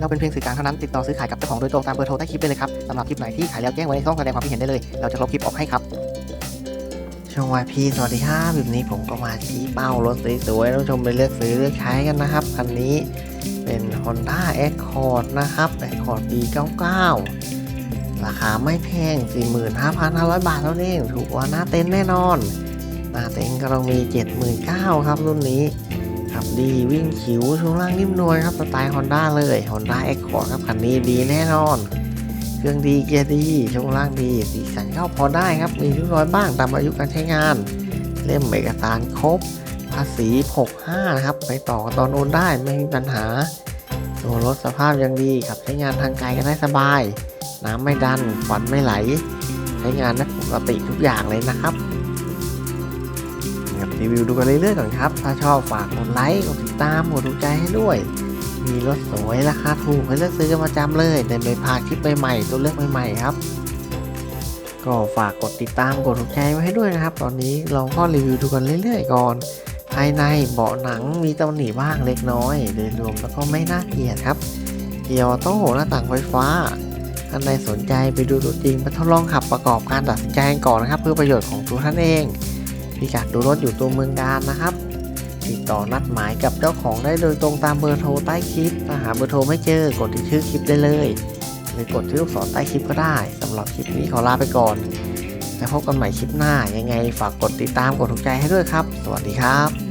เราเป็นเพียงสื่อกลางเท่านั้นติดต่อซื้อขายกับเจ้าของโดยตรงตามเบอร์โทรใต้คลิปได้เลยครับสำหรับคลิปไหนที่ขายแล้วแจ้งไว้ในช่องแสดงความคิดเห็นได้เลย เราจะลบคลิปออกให้ครับช่วงวายพีสวัสดีครับแบบนี้ผมก็มาชี้เป้ารถสวยๆท่านผู้ชมไปเลือกซื้อเลือกใช้กันนะครับคันนี้เป็น Honda Accord นะครับ Accord ปี99 ราคาไม่แพง 45,500 บาทเท่านั้นเอง ถูกกว่าหน้าเต็นท์แน่นอน หน้าเต็นท์ก็ต้องมี 79,000ครับรุ่นนี้ ขับดีวิ่งขิวช่วงล่างนิ่มนวลครับสไตล์ Honda เลย Honda Accord ครับคันนี้ดีแน่นอน เครื่องดีเกียร์ดีช่วงล่างดีสีสันเข้าพอได้ครับมีริ้วรอยบ้างตามอายุการใช้งาน เล่มเอกสารครบ ภาษี65นะครับไปต่อตอนโอนได้ไม่มีปัญหาตัวรถสภาพยังดีขับใช้งานทางไกลกันได้สบาย น้ำไม่ดันควันไม่ไหล ใช้งานได้ปกติทุกอย่างเลยนะครับ รีวิวดูกันเรื่อยๆก่อนครับ ถ้าชอบฝากกดไลค์ กดติดตาม กดถูกใจให้ด้วย มีรถสวยราคาถูกให้เลือกซื้อกันประจำเลยในไม่พลาดคลิปใหม่ๆตัวเลือกใหม่ๆครับ ก็ฝากกดติดตาม กดถูกใจไว้ให้ด้วยนะครับ ตอนนี้เราก็รีวิวดูกันเรื่อยๆก่อน ภายในเบาะหนังมีตำหนิบ้างเล็กน้อย โดยรวมแล้วก็ไม่น่าเกลียดครับ เกียร์ออโต้หน้าต่างไฟฟ้าท่านใดสนใจไปดูตัวจริงไปทดลองขับประกอบการตัดสินใจก่อนนะครับ เพื่อประโยชน์ของตัวท่านเอง พิกัดดูรถอยู่ตัวเมืองการนะครับ ติดต่อนัดหมายกับเจ้าของได้โดยตรงตามเบอร์โทรใต้คลิปถ้าหาเบอร์โทรไม่เจอกดที่ชื่อคลิปได้เลย หรือกดที่ลูกศรใต้คลิปก็ได้สำหรับคลิปนี้ขอลาไปก่อนแล้วพบกันใหม่คลิปหน้ายังไงฝากกดติดตามกดถูกใจให้ด้วยครับ สวัสดีครับ